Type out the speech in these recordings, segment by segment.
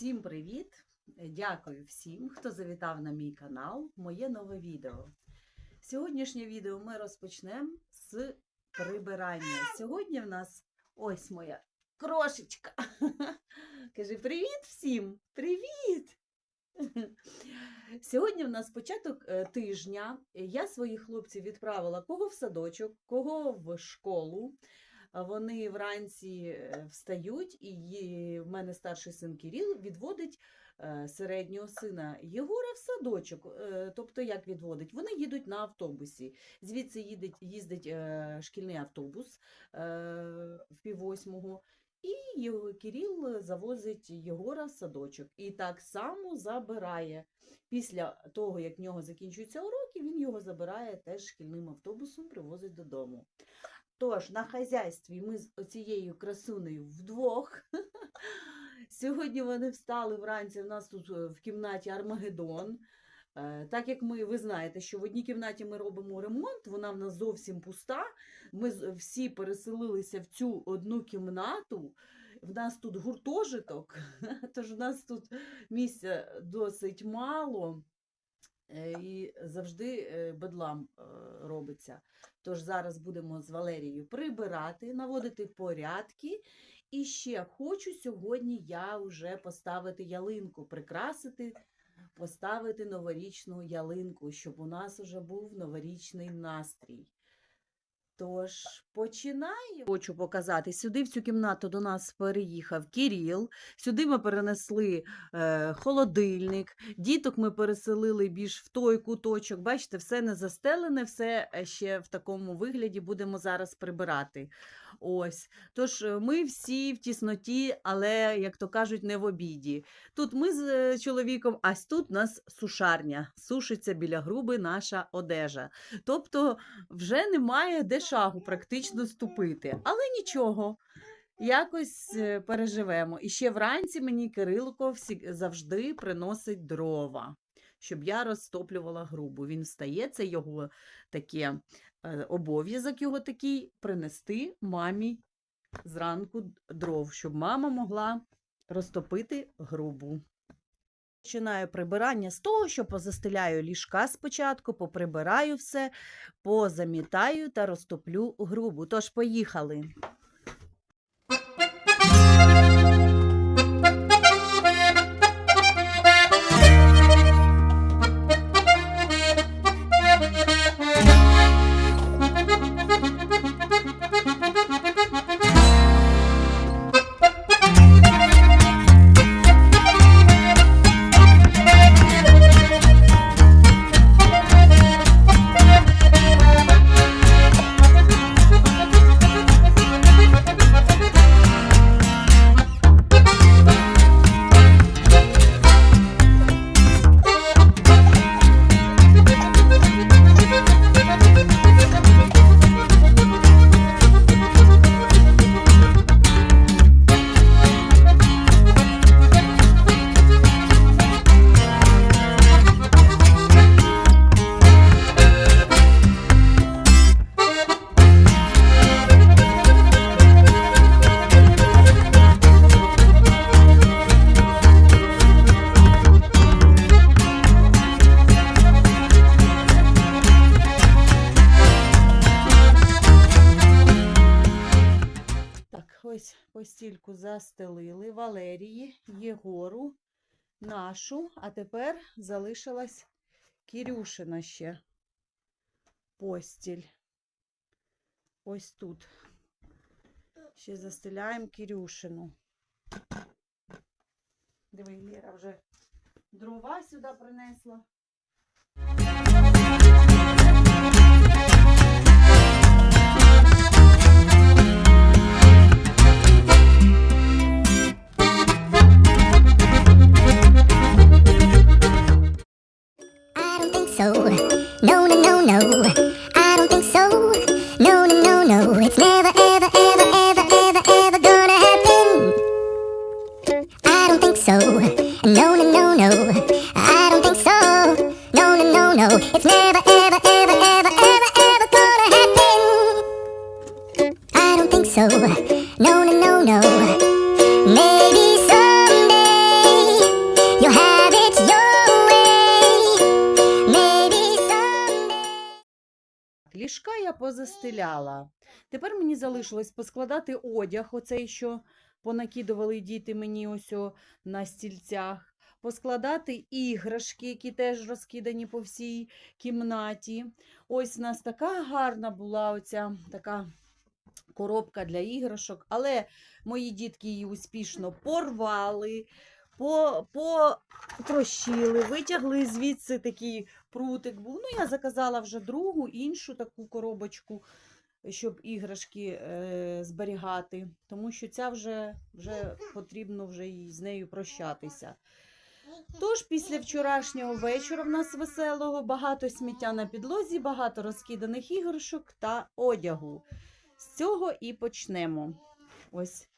Всім привіт! Дякую всім, хто завітав на мій канал, моє нове відео. Сьогоднішнє відео ми розпочнемо з прибирання. Сьогодні в нас ось моя крошечка. Каже: Привіт всім! Привіт! Сьогодні в нас початок е, тижня. Я своїх хлопців відправила кого в садочок, кого в школу. Вони вранці е, встають, і в мене старший син Кирил відводить е, середнього сина Єгора в садочок. Е, Тобто, як відводить? Вони їдуть на автобусі. Звідси їздить, їздить шкільний автобус в піввосьмого. І Кирил завозить Єгора в садочок. І так само забирає. Після того, як в нього закінчуються уроки, він його забирає теж шкільним автобусом, привозить додому. Тож, на хазяйстві ми з оцією красунею вдвох. Сьогодні вони встали вранці. У нас тут е, в кімнаті Армагеддон. Е, Так як ми, ви знаєте, що в одній кімнаті ми робимо ремонт, вона в нас зовсім пуста. Ми всі переселилися в цю одну кімнату. В нас тут гуртожиток, тож в нас тут місця досить мало. е, І завжди бедлам робиться. Тож зараз будемо з Валерією прибирати, наводити порядки. І ще хочу сьогодні я вже поставити ялинку, прикрасити, поставити новорічну ялинку, щоб у нас вже був новорічний настрій. Тож, починаємо. Хочу показати. Сюди в цю кімнату до нас переїхав Кіріл. Сюди ми перенесли е, холодильник. Діток ми переселили більш в той куточок. Бачите, все не застелене, все е, ще в такому вигляді будемо зараз прибирати. Ось. Тож е, ми всі в тісноті, але, як то кажуть, не в обіді. Тут ми з е, чоловіком, а тут у нас сушарня. Сушиться біля груби наша одежа. Тобто вже немає де шагу практично ступити. Але нічого. Якось е, переживемо. І ще вранці мені Кирилко завжди приносить дрова, щоб я розтоплювала грубу. Він встає, це його таке е, обов'язок його такий принести мамі зранку дров, щоб мама могла розтопити грубу. Починаю прибирання з того, що позастеляю ліжка спочатку, поприбираю все, позамітаю та розтоплю грубу. Тож поїхали. Застелили Валерії, Єгору, нашу, а тепер залишилась Кірюшина ще постіль. Ось тут. Ще застеляємо Кірюшину. Диви, Лєра вже дрова сюди принесла. so. No, no, no, no. Maybe someday you'll have it your way. Maybe someday. Ліжка я позастеляла. Тепер мені залишилось поскладати одяг, оцей що понакидували діти мені ось на стільцях. Поскладати іграшки, які теж розкидані по всій кімнаті. Ось у нас така гарна була оця така коробка для іграшок, але мої дітки її успішно порвали, по, потрощили, витягли звідси такий прутик був. Ну, я заказала вже другу, іншу таку коробочку, щоб іграшки е, зберігати, тому що ця вже, вже потрібно вже і з нею прощатися. Тож після вчорашнього вечора в нас веселого багато сміття на підлозі, багато розкиданих іграшок та одягу. З цього і почнемо. Ось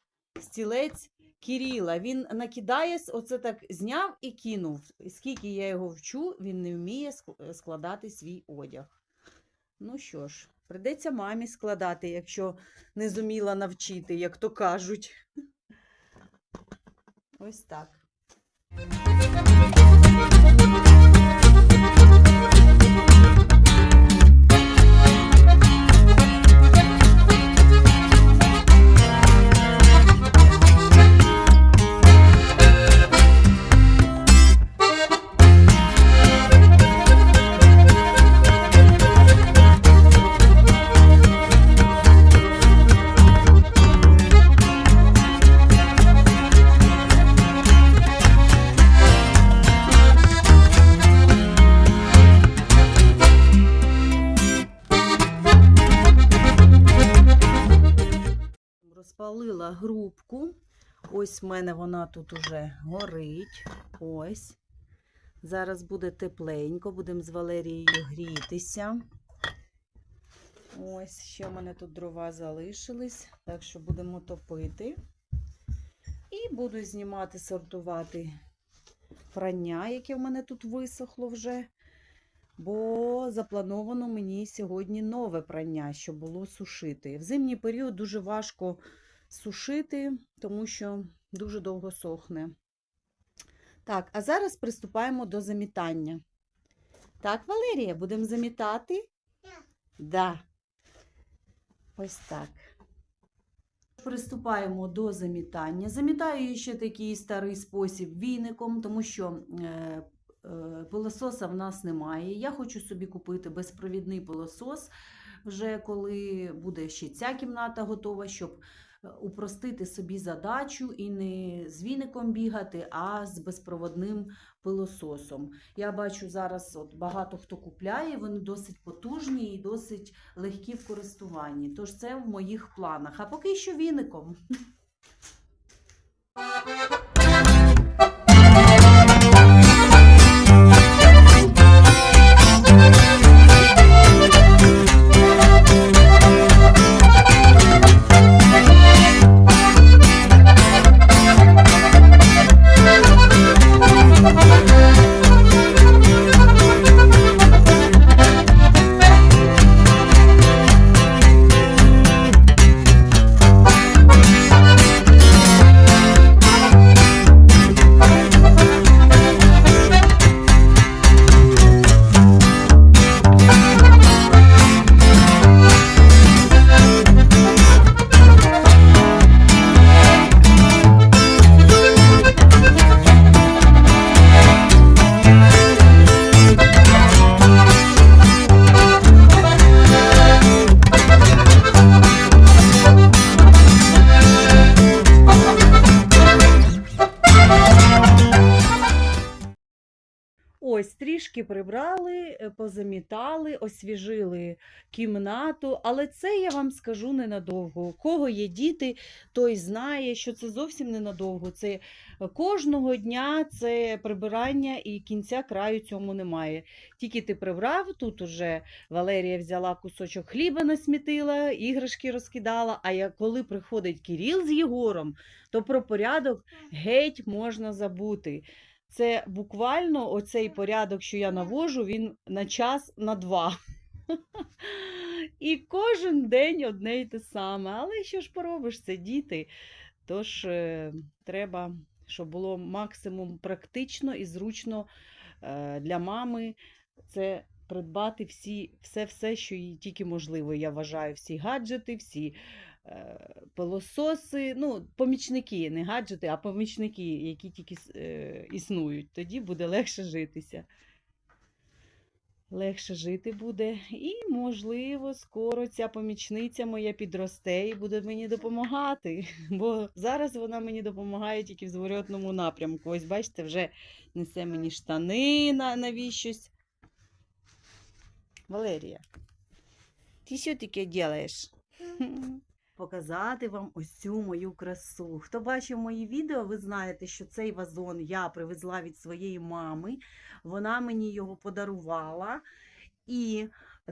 стілець Кіріла. Він накидає, оце так зняв і кинув. Скільки я його вчу, він не вміє складати свій одяг. Ну що ж, придеться мамі складати, якщо не зуміла навчити, як то кажуть. Ось так. Грубку. Ось в мене вона тут уже горить. Ось. Зараз буде тепленько, будемо з Валерією грітися. Ось, ще в мене тут дрова залишились, так що будемо топити. І буду знімати, сортувати прання, яке в мене тут висохло вже. Бо заплановано мені сьогодні нове прання, щоб було сушити. В зимній період дуже важко сушити, тому що дуже довго сохне. Так, а зараз приступаємо до замітання. Так, Валерія, будемо замітати? Так. Да. Ось так. Приступаємо до замітання. Замітаю ще такий старий спосіб віником, тому що е, е, пилососа в нас немає. Я хочу собі купити безпровідний пилосос, вже коли буде ще ця кімната готова, щоб упростити собі задачу і не з віником бігати, а з безпроводним пилососом. Я бачу зараз от багато хто купляє, вони досить потужні і досить легкі в користуванні. Тож це в моїх планах. А поки що віником. Трішки прибрали, е, позамітали, освіжили кімнату, але це я вам скажу ненадовго. У кого є діти, той знає, що це зовсім ненадовго. Це е, кожного дня це прибирання і кінця краю цьому немає. Тільки ти прибрав, тут уже Валерія взяла кусочок хліба, насмітила, іграшки розкидала. А як коли приходить Кіріл з Єгором, то про порядок геть можна забути. Це буквально оцей порядок, що я навожу, він на час на два. І кожен день одне й те саме. Але що ж поробиш, це діти. Тож е, треба, щоб було максимум практично і зручно е, для мами це придбати всі, все, все, що їй тільки можливо. Я вважаю, всі гаджети, всі пилососи, ну, помічники, не гаджети, а помічники, які тільки е, існують. Тоді буде легше житися. Легше жити буде. І, можливо, скоро ця помічниця моя підросте і буде мені допомагати. Бо зараз вона мені допомагає тільки в зворотному напрямку. Ось, бачите, вже несе мені штани на навіщось. Валерія, ти що таке робиш? Показати вам ось цю мою красу. Хто бачив мої відео, ви знаєте, що цей вазон я привезла від своєї мами. Вона мені його подарувала. І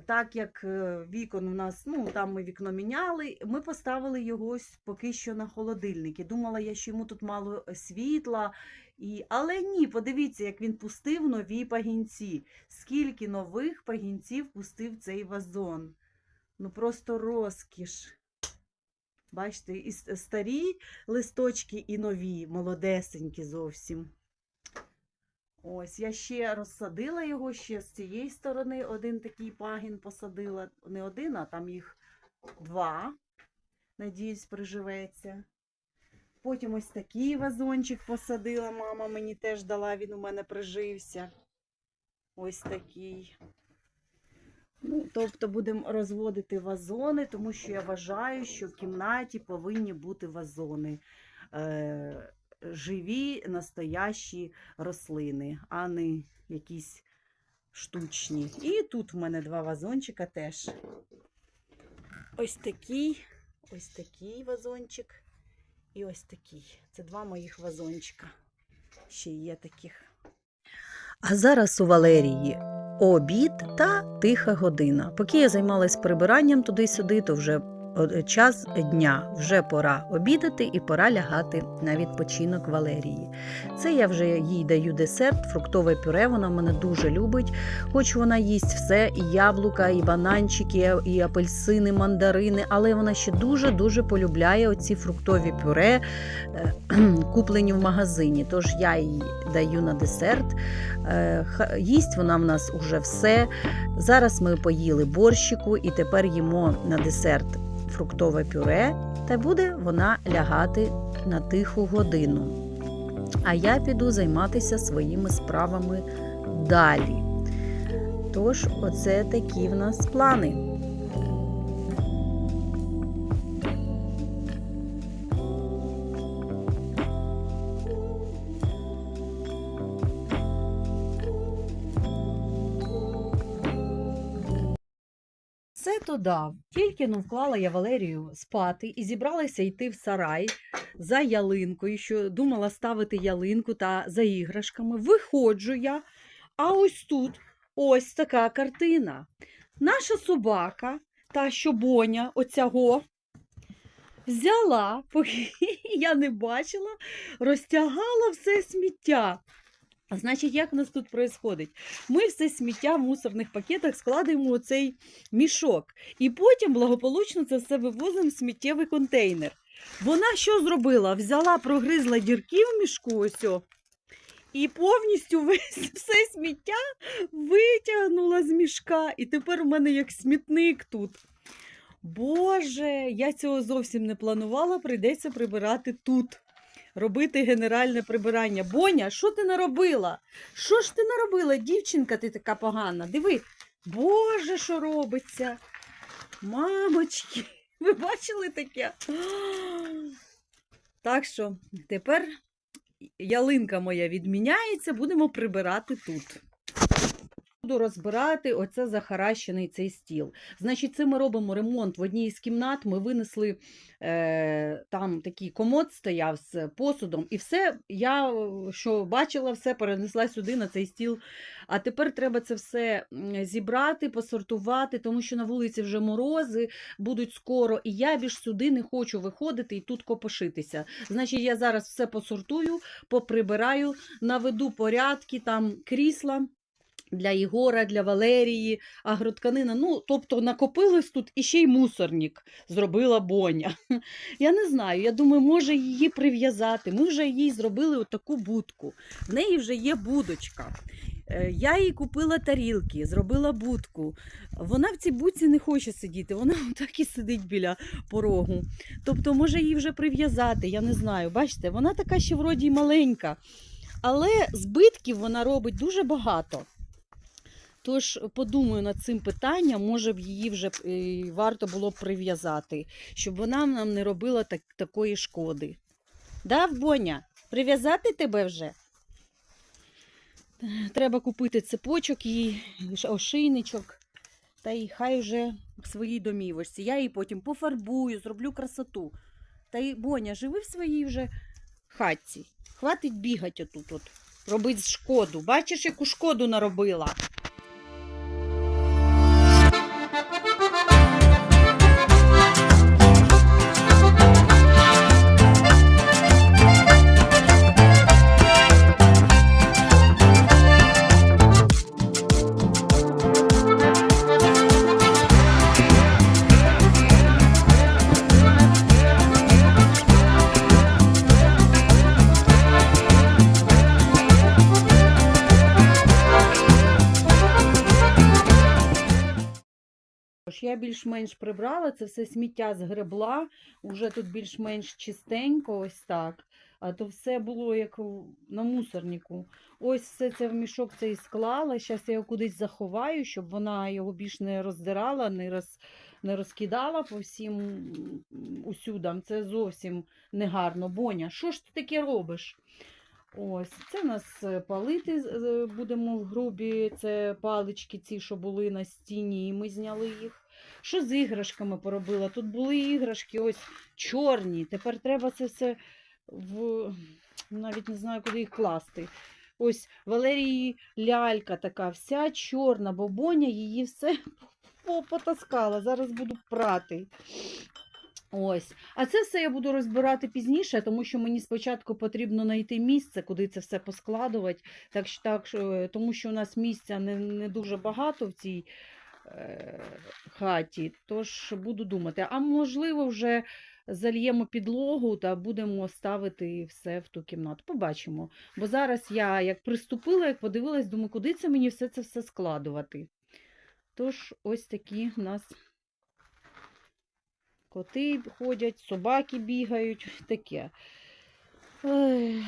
так як е, вікон у нас, ну там ми вікно міняли, ми поставили його ось поки що на холодильник. І думала я, що йому тут мало е, світла. І... Але ні, подивіться, як він пустив нові пагінці. Скільки нових пагінців пустив цей вазон. Ну просто розкіш. Бачите, і старі листочки, і нові, молодесенькі зовсім. Ось, я ще розсадила його ще з цієї сторони. Один такий пагін посадила. Не один, а там їх два. Надіюсь, приживеться. Потім ось такий вазончик посадила. Мама мені теж дала, він у мене прижився. Ось такий. Ну, тобто будемо розводити вазони, тому що я вважаю, що в кімнаті повинні бути вазони. Е, живі, настоящі рослини, а не якісь штучні. І тут в мене два вазончика теж. Ось такий, ось такий вазончик і ось такий. Це два моїх вазончика. Ще є таких. А зараз у Валерії обід та тиха година. Поки я займалась прибиранням туди-сюди, то вже час дня, вже пора обідати і пора лягати на відпочинок Валерії. Це я вже їй даю десерт, фруктове пюре. Вона мене дуже любить. Хоч вона їсть все, і яблука, і бананчики, і апельсини, мандарини, але вона ще дуже-дуже полюбляє оці фруктові пюре, е, куплені в магазині. Тож я їй даю на десерт. Е, Їсть вона в нас уже все. Зараз ми поїли борщику і тепер їмо на десерт фруктове пюре, та буде вона лягати на тиху годину. А я піду займатися своїми справами далі. Тож, оце такі в нас плани. Це то дав. Тільки ну вклала я Валерію спати і зібралася йти в сарай за ялинкою, що думала ставити ялинку та за іграшками. Виходжу я, а ось тут ось така картина. Наша собака, та що боня, оцяго, взяла, поки я не бачила, розтягала все сміття. Значить, як в нас тут відбувається? Ми все сміття в мусорних пакетах складаємо у цей мішок. І потім благополучно це все вивозимо в сміттєвий контейнер. Вона що зробила? Взяла, прогризла дірки в мішку ось о, і повністю весь все сміття витягнула з мішка. І тепер в мене як смітник тут. Боже, я цього зовсім не планувала, прийдеться прибирати тут. Робити генеральне прибирання. Боня, що ти наробила? Що ж ти наробила, дівчинка, ти така погана? Диви, Боже, що робиться? Мамочки, ви бачили таке? Так що тепер ялинка моя відміняється, будемо прибирати тут. Буду розбирати оце захаращений цей стіл. Значить, це ми робимо ремонт в одній з кімнат. Ми винесли е, там такий комод стояв з посудом, і все, я що бачила, все перенесла сюди на цей стіл. А тепер треба це все зібрати, посортувати, тому що на вулиці вже морози будуть скоро, і я більш сюди не хочу виходити і тут копошитися. Значить, я зараз все посортую, поприбираю, наведу порядки, там крісла. Для Єгора, для Валерії, агротканина. Ну, тобто накопилось тут і ще й мусорник зробила Боня. Я не знаю, я думаю, може її прив'язати. Ми вже їй зробили отаку будку. В неї вже є будочка. Е, Я їй купила тарілки, зробила будку. Вона в цій будці не хоче сидіти, вона так і сидить біля порогу. Тобто, може її вже прив'язати, я не знаю. Бачите, вона така ще вроді маленька, але збитків вона робить дуже багато. Тож подумаю над цим питанням, може б її вже е, варто було б прив'язати, щоб вона нам не робила так, такої шкоди. Да, Боня, прив'язати тебе вже? Треба купити цепочок і ошейничок. Та й хай вже в своїй домівочці. Я її потім пофарбую, зроблю красоту. Та й Боня, живи в своїй вже хатці. Хватить бігати отут, от, робить шкоду. Бачиш, яку шкоду наробила. Більш-менш прибрала, це все сміття згребла, уже тут більш-менш чистенько, ось так. А то все було як на мусорнику. Ось все це в мішок цей склала. Зараз я його кудись заховаю, щоб вона його більш не роздирала, не, роз, не розкидала по всім усюдам. Це зовсім негарно. Боня, що ж ти таке робиш? Ось, це нас е, палити е, будемо в грубі, це палички ці, що були на стіні, і ми зняли їх. Що з іграшками поробила? Тут були іграшки, ось чорні. Тепер треба це все в навіть не знаю, куди їх класти. Ось Валерії лялька така, вся чорна, бо Боня її все по- потаскала. Зараз буду прати. Ось. А це все я буду розбирати пізніше, тому що мені спочатку потрібно знайти місце, куди це все поскладувати. Так, так, тому що у нас місця не, не дуже багато в цій е, хаті. Тож буду думати. А можливо, вже зальємо підлогу та будемо ставити все в ту кімнату. Побачимо. Бо зараз я як приступила, як подивилась, думаю, куди це мені все це все складувати. Тож, ось такі в нас коти ходять, собаки бігають, таке. Ех,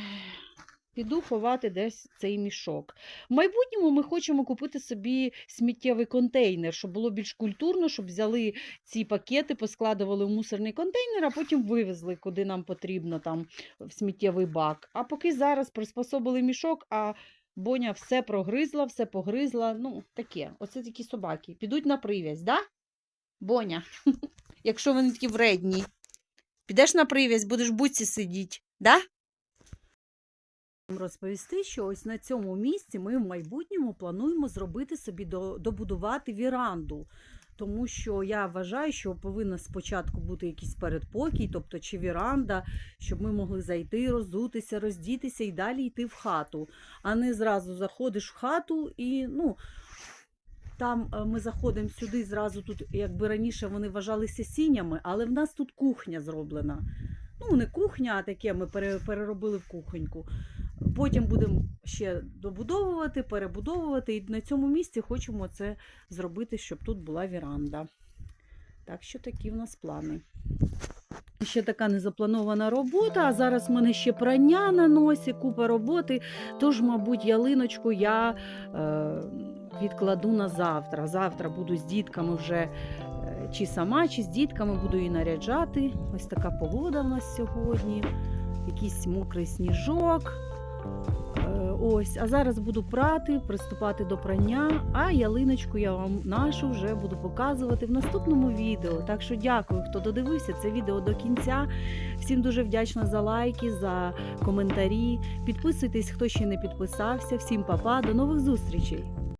Піду ховати десь цей мішок. В майбутньому ми хочемо купити собі сміттєвий контейнер, щоб було більш культурно, щоб взяли ці пакети, поскладували в мусорний контейнер, а потім вивезли, куди нам потрібно, там в сміттєвий бак. А поки зараз приспособили мішок, а Боня все прогризла, все погризла. Ну, таке. Оце такі собаки. Підуть на привязь, да? Боня, якщо вони такі вредні. Підеш на привязь, будеш в буці сидіти, да? Розповісти, що ось на цьому місці ми в майбутньому плануємо зробити собі добудувати віранду. Тому що я вважаю, що повинна спочатку бути якийсь передпокій, тобто чи віранда, щоб ми могли зайти, розутися, роздітися і далі йти в хату. А не зразу заходиш в хату і ну. Там е, ми заходимо сюди, зразу тут, якби раніше вони вважалися сінями, але в нас тут кухня зроблена. Ну, не кухня, а таке ми переробили в кухоньку. Потім будемо ще добудовувати, перебудовувати, і на цьому місці хочемо це зробити, щоб тут була віранда. Так що такі в нас плани. Ще така незапланована робота, а зараз в мене ще прання на носі, купа роботи. Тож, мабуть, ялиночку я е, відкладу на завтра. Завтра буду з дітками вже чи сама, чи з дітками буду її наряджати. Ось така погода в нас сьогодні. Якийсь мокрий сніжок. Е, Ось, а зараз буду прати, приступати до прання, а ялиночку я вам нашу вже буду показувати в наступному відео. Так що дякую, хто додивився це відео до кінця. Всім дуже вдячна за лайки, за коментарі. Підписуйтесь, хто ще не підписався. Всім па-па, до нових зустрічей!